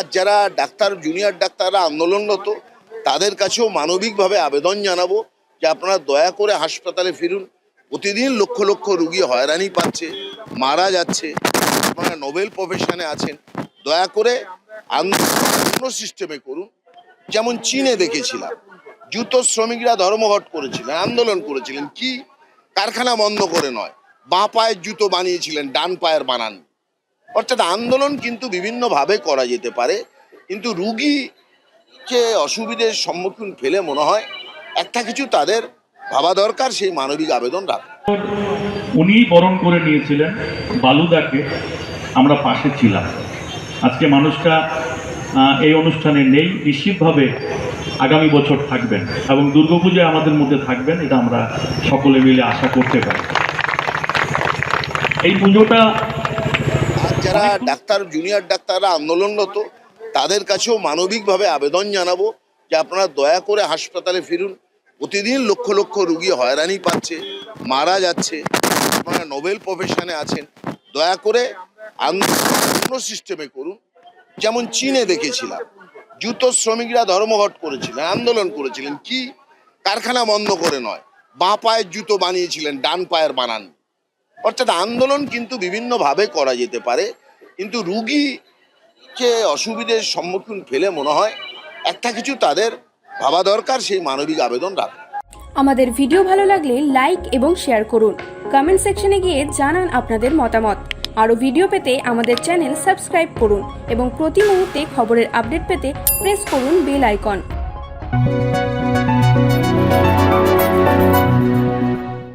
আজ যারা doctor junior ডাক্তাররা আন্দোলনরত, তাদের কাছেও মানবিকভাবে আবেদন জানাব যে আপনারা দয়া করে হাসপাতালে ফিরুন। প্রতিদিন লক্ষ লক্ষ রুগী হয়রানি পাচ্ছে, মারা যাচ্ছে, আপনারা নোবেল প্রফেশনে আছেন। দয়া করে আন্দোলন সিস্টেমে করুন। যেমন চীনে দেখেছিলাম জুতো শ্রমিকরা ধর্মঘট করেছিলেন, আন্দোলন করেছিলেন। কি? কারখানা বন্ধ করে নয়, বাঁ পায়ের জুতো বানিয়েছিলেন, ডান পায়ের বানান। অর্থাৎ আন্দোলন কিন্তু বিভিন্নভাবে করা যেতে পারে, কিন্তু রুগীকে অসুবিধের সম্মুখীন ফেলে মনে হয় একটা কিছু তাদের ভাবা দরকার, সেই মানবিক আবেদন রাখা। উনিই বরণ করে নিয়েছিলেন বালুদাকে, আমরা পাশে ছিলাম। আজকে মানুষটা এই অনুষ্ঠানে নেই, নিশ্চিতভাবে আগামী বছর থাকবেন এবং দুর্গাপূজায় আমাদের মধ্যে থাকবেন, এটা আমরা সকলে মিলে আশা করতে পারি। এই পুজোটা যারা ডাক্তার জুনিয়র ডাক্তাররা আন্দোলনরত তাদের কাছেও মানবিকভাবে আবেদন জানাব যে আপনারা দয়া করে হাসপাতালে ফিরুন। প্রতিদিন লক্ষ লক্ষ রুগী হয়রানি পাচ্ছে মারা যাচ্ছে। আপনারা নোবেল প্রফেশনে আছেন। দয়া করে আন্দোলন সিস্টেমে করুন। যেমন চীনে দেখেছিলাম জুতো শ্রমিকরা ধর্মঘট করেছিলেন আন্দোলন করেছিলেন। কি? কারখানা বন্ধ করে নয় বাঁ পায়ের জুতো বানিয়েছিলেন ডান পায়ের বানান। অর্থাৎ আন্দোলন কিন্তু বিভিন্নভাবে করা যেতে পারে, কিন্তু রুগীকে অসুবিধের সম্মুখীন ফেলে মনে হয় একটা কিছু তাদের ভাবা দরকার, সেই মানবিক আবেদন রাখা। আমাদের ভিডিও ভালো লাগলে লাইক এবং শেয়ার করুন। কমেন্ট সেকশনে গিয়ে জানান আপনাদের মতামত। আরও ভিডিও পেতে আমাদের চ্যানেল সাবস্ক্রাইব করুন এবং প্রতি মুহূর্তে খবরের আপডেট পেতে প্রেস করুন বেল আইকন।